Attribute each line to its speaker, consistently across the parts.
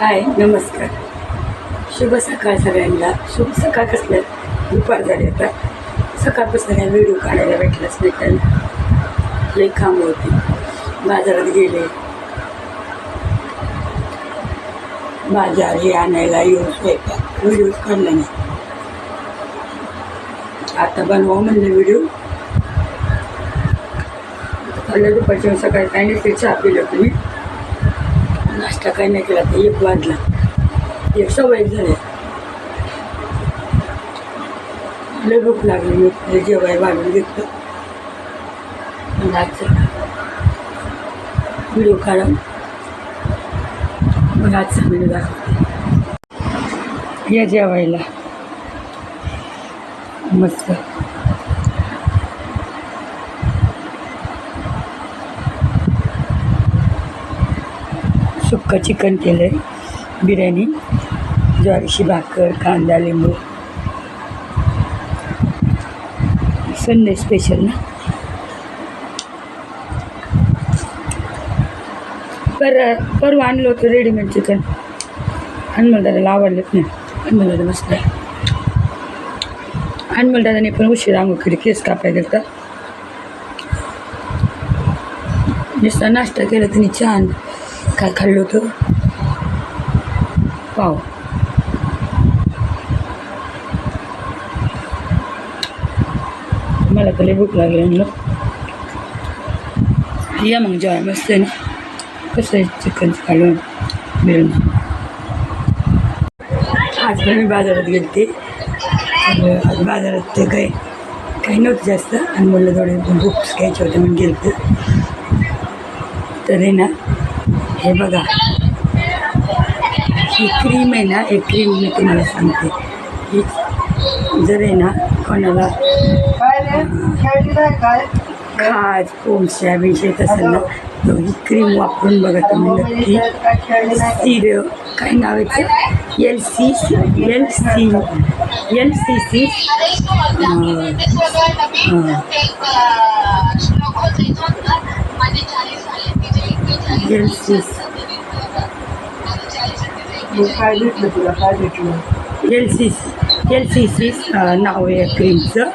Speaker 1: हाय नमस्कार. शुभ सकाळ सगळ्यांना. शुभ सकाळ कसल्या दुपार झाले आता. सकाळपासून काही व्हिडिओ काढायला भेटलाच नाही त्यांना. लई काम होती. बाजारात गेले. बाजार हे आणायला येऊन स्वयंपाक. व्हिडिओ काढला नाही. आता बनवा म्हणलं व्हिडिओ. काढलं दुपारच्या सकाळी काही नाही ते चहा पिलं तुम्ही. नाश्ता काही नाही केला तर एक वाजला एक सवय झाले लय भूक लागली मी आपलं जेवाय वाढून घेतलं मग आजचा व्हिडिओ काढा मग आजचा व्हिडिओ दाखवते या जेवायला मस्त सुक्क चिकन केलं आहे बिर्याणी ज्वारीची भाकर कांदा लिंबू. संडे स्पेशल ना. पर परवा आणलं होतं रेडीमेड चिकन अनमलदादाला आवडलंच नाही. अनमलदादा मस्त आहे. अनमल दादाने पण उशीर आंघोळ केस कापाय तर नुसता नाश्ता केला त्यांनी छान काय खाल्लं होतं? पाव मला तर भूक लागली म्हणलं. या मग जेवाय मस्त आहे ना. कसं आहे चिकन काढून मिळून आज पण मी बाजारात गेले तर आज बाजारात ते काही काही नव्हतं जास्त. आणि म्हणलं थोडे बुक्स घ्यायचे होते म्हणून गेले तर आहे ना हे बघा. ही क्रीम आहे ना एक क्रीम मी तुम्हाला सांगते. ही जर आहे ना कोणाला खाज पोमशा विषयत असेल ना तर ही क्रीम वापरून बघा तुम्ही नक्की. सिर काय नाव आहे L C L C L C C L C
Speaker 2: काय भेटलं तुला काय भेटलं
Speaker 1: L C C L C C नाव आहे या क्रीमचं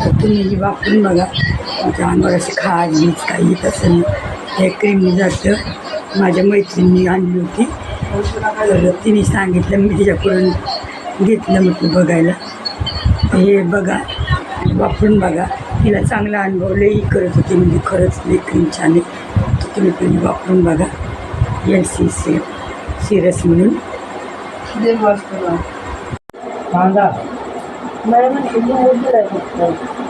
Speaker 1: तर तुम्ही ही वापरून बघा तुमच्या अंगावर अशी खाज बीज काही येत असेल हे क्रीम जातं माझ्या मैत्रिणी आणली होती तर तिने सांगितलं मी तिच्याकडून घेतलं म्हटलं बघायला हे बघा वापरून बघा तिला चांगला अनुभव लई करत होती म्हणजे खरंच लई क्रीम छान आहे तर तुम्ही पण वापरून बघा एल सी सी सिरस म्हणून
Speaker 2: दे बस तुला कांदा नाही म्हणजे मी मोठी आहे फक्त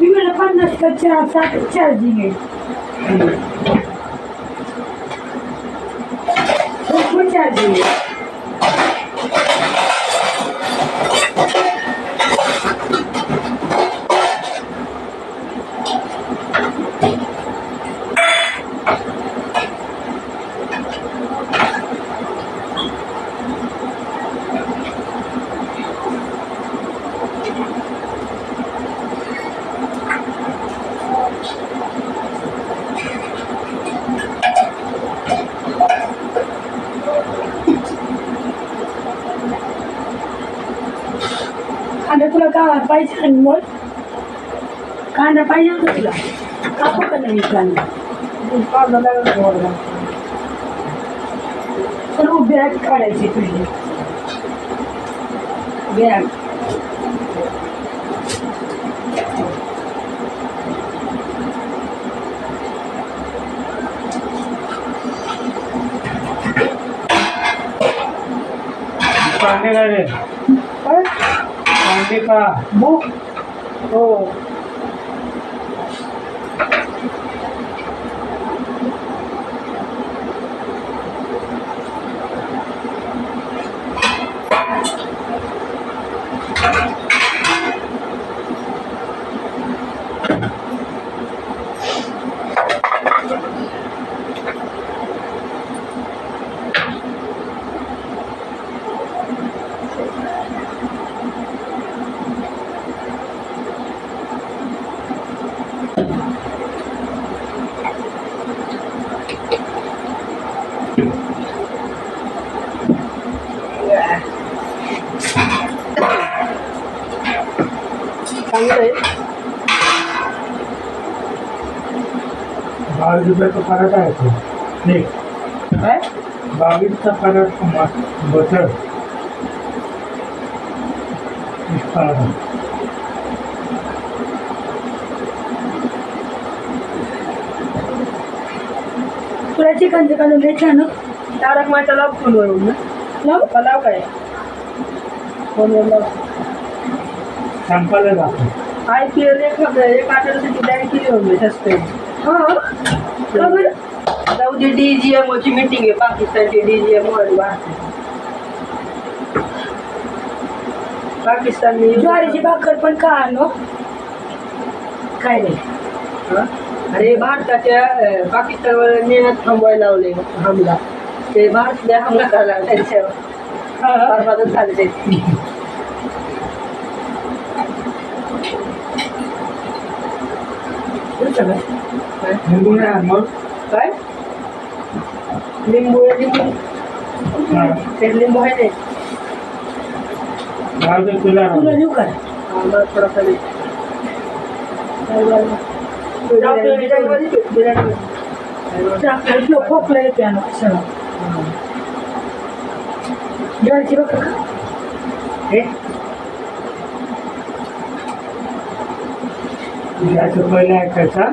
Speaker 1: मी मला पन्नास का चार साठ चार्जिंग आहे भरपूर चार्जिंग आहे कांदा तुला का पाहिजे अनमोल कांदा पाहिजे होता तुला कापू का नाही कांदा
Speaker 2: कांदा लागला थोडा
Speaker 1: सर्व बॅग काढायची तुझी बॅग
Speaker 2: कांदे काय रे कांदे
Speaker 1: बुक
Speaker 2: हो.
Speaker 3: चांगलं आहे बावीस रुपयाचा पराठा येतो एक
Speaker 2: काय?
Speaker 3: बावीसचा पराठा मा- बटर वीस पराठा
Speaker 1: तुला चिकन चिकन
Speaker 2: तारक माझ्या लाव फोनवर
Speaker 1: लाव
Speaker 2: लाव काय फोनवर लाव
Speaker 3: संपायला जातो
Speaker 2: आय पी एल एक एक आठवड्यासाठी बँक केली होती सस्पेंड
Speaker 1: हा? बरं?
Speaker 2: आता उद्या डीजीएम ची मीटिंग आहे. पाकिस्तानची डीजीएम पाकिस्तान
Speaker 1: ज्वारीची भाकर पण का आणू काय नाही.
Speaker 2: हा? अरे भारताच्या पाकिस्तानवर नेण्यात थांबवायला लावले हमला. ते भारतने हमला करायला त्यांच्यावर झाले ते.
Speaker 1: तुमचं काय?
Speaker 2: काय?
Speaker 3: निघून आहे मग
Speaker 2: काय लिंबू आहे, लिंबू
Speaker 3: हा.
Speaker 2: ते लिंबू आहे नाही
Speaker 3: राहू दे तुला राहू
Speaker 1: तुला
Speaker 3: दे.
Speaker 1: देऊ काय
Speaker 2: हा, मला थोडासा दे. बिर्याणी- बिर्याणीमध्ये ठेव, बिर्याणीमध्ये.
Speaker 1: आपल्याला खोकला येते आणू सगळं ज्वारीची भाकर का
Speaker 2: हे?
Speaker 4: ঠিক আছে বলে একটা